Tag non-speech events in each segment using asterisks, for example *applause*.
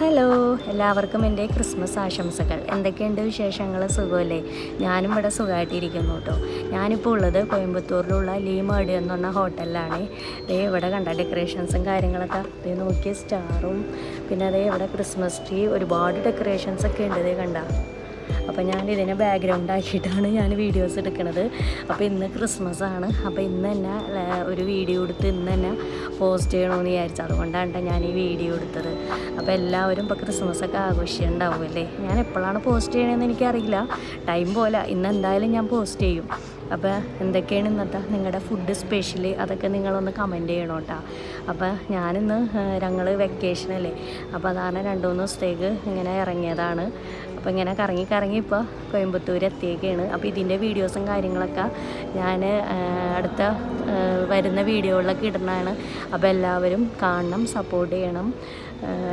Hello എല്ലാവർക്കും എന്റെ Christmas ആശംസകൾ. എന്തൊക്കെയുണ്ട് വിശേഷങ്ങൾ സുഖമല്ലേ? ഞാനും ഇവിടെ സുഖമായിട്ടിരിക്കുന്നു കേട്ടോ. ഞാനിപ്പോൾ ഉള്ളത് കോയമ്പത്തൂരിലുള്ള ലീമാട് എന്ന് പറഞ്ഞ ഹോട്ടലിലാണ്. ദേ ഇവിടെ കണ്ട ഡെക്കറേഷൻസും കാര്യങ്ങളൊക്കെ. ദേ നോക്കിയ സ്റ്റാറും പിന്നെ അതേ ഇവിടെ ക്രിസ്മസ് ട്രീ ഒരുപാട് ഡെക്കറേഷൻസ് ഒക്കെ ഉണ്ട് ദേ കണ്ട. അപ്പോൾ ഞാൻ ഇതിനെ ബാക്ക്ഗ്രൗണ്ട് ആക്കിയിട്ടാണ് ഞാൻ വീഡിയോസ് എടുക്കുന്നത് അപ്പോൾ ഇന്ന് ക്രിസ്മസ് ആണ്. അപ്പോൾ ഇന്ന് തന്നെ ഒരു വീഡിയോ എടുത്ത് ഇന്ന് തന്നെ പോസ്റ്റ് ചെയ്യണമെന്ന് വിചാരിച്ചു. അതുകൊണ്ടാണ് ഞാൻ ഈ വീഡിയോ എടുത്തത്. അപ്പോൾ എല്ലാവരും ഇപ്പോൾ ക്രിസ്മസ് ഒക്കെ ആഘോഷിച്ചുണ്ടാവുമല്ലേ ഞാൻ എപ്പോഴാണ് പോസ്റ്റ് ചെയ്യണമെന്ന് എനിക്കറിയില്ല. ടൈം പോലെ. ഇന്ന് എന്തായാലും ഞാൻ പോസ്റ്റ് ചെയ്യും. അപ്പോൾ എന്തൊക്കെയാണ് ഇന്നത്തെ നിങ്ങളുടെ ഫുഡ് സ്പെഷ്യൽ അതൊക്കെ നിങ്ങളൊന്ന് കമന്റ് ചെയ്യണം കേട്ടോ അപ്പോൾ ഞാനിന്ന് ഞങ്ങൾ വെക്കേഷനല്ലേ അപ്പോൾ അതാണ് രണ്ട് മൂന്ന് ദിവസത്തേക്ക് ഇങ്ങനെ ഇറങ്ങിയതാണ്. അപ്പോൾ ഇങ്ങനെ കറങ്ങി കറങ്ങി ഇപ്പോൾ കോയമ്പത്തൂർ എത്തിയേക്കാണ്. അപ്പോൾ ഇതിന്റെ വീഡിയോസും കാര്യങ്ങളൊക്കെ ഞാൻ അടുത്ത വരുന്ന വീഡിയോകളിലൊക്കെ ഇടുന്നതാണ്. അപ്പോൾ എല്ലാവരും കാണണം സപ്പോർട്ട് ചെയ്യണം.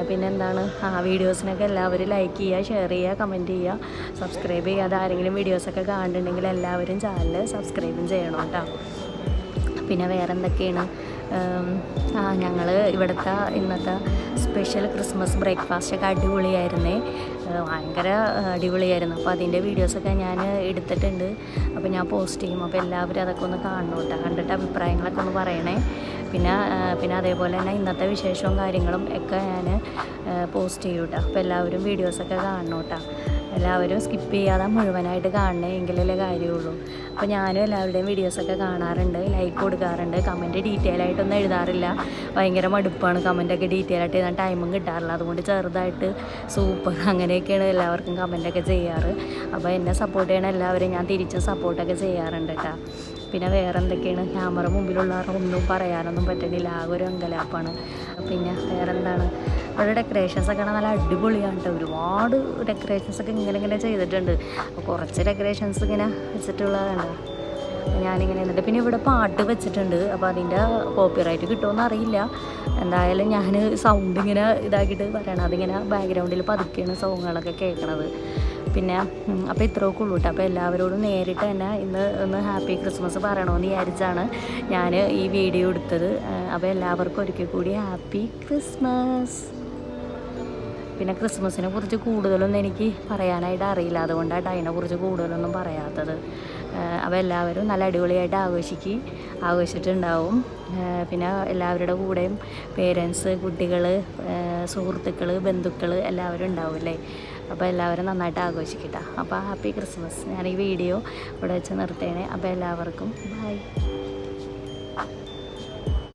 പിന്നെ എന്താണ് ആ വീഡിയോസിനൊക്കെ എല്ലാവരും ലൈക്ക് ചെയ്യുക ഷെയർ ചെയ്യുക കമന്റ് ചെയ്യുക. സബ്സ്ക്രൈബ് ചെയ്യുക അതാരെങ്കിലും വീഡിയോസൊക്കെ കാണുന്നുണ്ടെങ്കിൽ എല്ലാവരും ചാനൽ സബ്സ്ക്രൈബും ചെയ്യണം കേട്ടോ. പിന്നെ വേറെ എന്തൊക്കെയാണ് ആ ഞങ്ങൾ ഇവിടുത്തെ ഇന്നത്തെ സ്പെഷ്യൽ ക്രിസ്മസ് ബ്രേക്ക്ഫാസ്റ്റ് ഒക്കെ അടിപൊളിയായിരുന്നേ. ഭയങ്കര അടിപൊളിയായിരുന്നു. അപ്പോൾ അതിന്റെ വീഡിയോസൊക്കെ ഞാൻ എടുത്തിട്ടുണ്ട്. അപ്പോൾ ഞാൻ പോസ്റ്റ് ചെയ്യും. അപ്പോൾ എല്ലാവരും അതൊക്കെ ഒന്ന് കാണണം കേട്ടോ കണ്ടിട്ട് അഭിപ്രായങ്ങളൊക്കെ ഒന്ന് പറയണേ. പിന്നെ പിന്നെ അതേപോലെ തന്നെ ഇന്നത്തെ വിശേഷവും കാര്യങ്ങളും ഒക്കെ ഞാൻ പോസ്റ്റ് ചെയ്യൂട്ടോ. അപ്പോൾ എല്ലാവരും വീഡിയോസൊക്കെ കാണണം കേട്ടോ എല്ലാവരും സ്കിപ്പ് ചെയ്യാതെ മുഴുവനായിട്ട് കാണണേ എങ്കിലല്ലേ കാര്യമുള്ളൂ. അപ്പോൾ ഞാനും എല്ലാവരുടെയും വീഡിയോസൊക്കെ കാണാറുണ്ട് ലൈക്ക് കൊടുക്കാറുണ്ട് കമന്റ് ഡീറ്റെയിൽ ആയിട്ടൊന്നും എഴുതാറില്ല. ഭയങ്കര മടുപ്പാണ് കമന്റൊക്കെ ഡീറ്റെയിൽ ആയിട്ട് എഴുതാൻ ടൈമും കിട്ടാറില്ല. അതുകൊണ്ട് ചെറുതായിട്ട് സൂപ്പർ *laughs* അങ്ങനെയൊക്കെയാണ് എല്ലാവർക്കും കമന്റൊക്കെ ചെയ്യാറ്. അപ്പോൾ എന്നെ സപ്പോർട്ട് ചെയ്യണ എല്ലാവരും ഞാൻ തിരിച്ച് സപ്പോർട്ടൊക്കെ ചെയ്യാറുണ്ട് കേട്ടോ പിന്നെ വേറെ എന്തൊക്കെയാണ് ക്യാമറ മുമ്പിലുള്ളവർ ഒന്നും പറയാനൊന്നും പറ്റുന്നില്ല ആ ഒരു അങ്കലാപ്പാണ്. പിന്നെ വേറെ എന്താണ് ഇവിടെ ഡെക്കറേഷൻസ് ഒക്കെ നല്ല അടിപൊളിയാണ് കേട്ടോ ഒരുപാട് ഡെക്കറേഷൻസ് ഒക്കെ ഇങ്ങനെ ഇങ്ങനെ ചെയ്തിട്ടുണ്ട്. കുറച്ച് ഡെക്കറേഷൻസ് ഇങ്ങനെ വെച്ചിട്ടുള്ളതാണ് ഞാനിങ്ങനെ എന്നിട്ട് പിന്നെ ഇവിടെ പാട്ട് വെച്ചിട്ടുണ്ട്. അപ്പോൾ അതിന്റെ കോപ്പിറൈറ്റ് കിട്ടുമെന്ന് അറിയില്ല. എന്തായാലും ഞാൻ സൗണ്ട് ഇങ്ങനെ ഇതാക്കിയിട്ട് പറയണം. അതിങ്ങനെ ബാക്ക്ഗ്രൗണ്ടിൽ പതുക്കെയാണ് സോങ്ങുകളൊക്കെ കേൾക്കണത്. പിന്നെ അപ്പം അപ്പോൾ ഇത്രയൊക്കെ ഉള്ളൂ കേട്ടോ അപ്പോൾ എല്ലാവരോടും നേരിട്ട് തന്നെ ഇന്ന് ഒന്ന് ഹാപ്പി ക്രിസ്മസ് പറയണമെന്ന് വിചാരിച്ചാണ് ഞാൻ ഈ വീഡിയോ എടുത്തത്. അപ്പോൾ എല്ലാവർക്കും ഒരിക്കൽ കൂടി ഹാപ്പി ക്രിസ്മസ്. പിന്നെ ക്രിസ്മസിനെ കുറിച്ച് കൂടുതലൊന്നും എനിക്ക് പറയാനായിട്ട് അറിയില്ല. അതുകൊണ്ടാണ് അതിനെക്കുറിച്ച് കൂടുതലൊന്നും പറയാത്തത്. അപ്പോൾ എല്ലാവരും നല്ല അടിപൊളിയായിട്ട് ആഘോഷിക്കുക ആഘോഷിച്ചിട്ടുണ്ടാവും. പിന്നെ എല്ലാവരുടെ കൂടെയും പേരൻസ് കുട്ടികൾ സുഹൃത്തുക്കൾ ബന്ധുക്കൾ എല്ലാവരും ഉണ്ടാവില്ലേ അപ്പോൾ എല്ലാവരും നന്നായിട്ട് ആഘോഷിക്കട്ടെ. അപ്പോൾ ഹാപ്പി ക്രിസ്മസ്. ഞാൻ ഈ വീഡിയോ ഇവിടെ വെച്ച് നിർത്തേണേ. അപ്പോൾ എല്ലാവർക്കും ബൈ.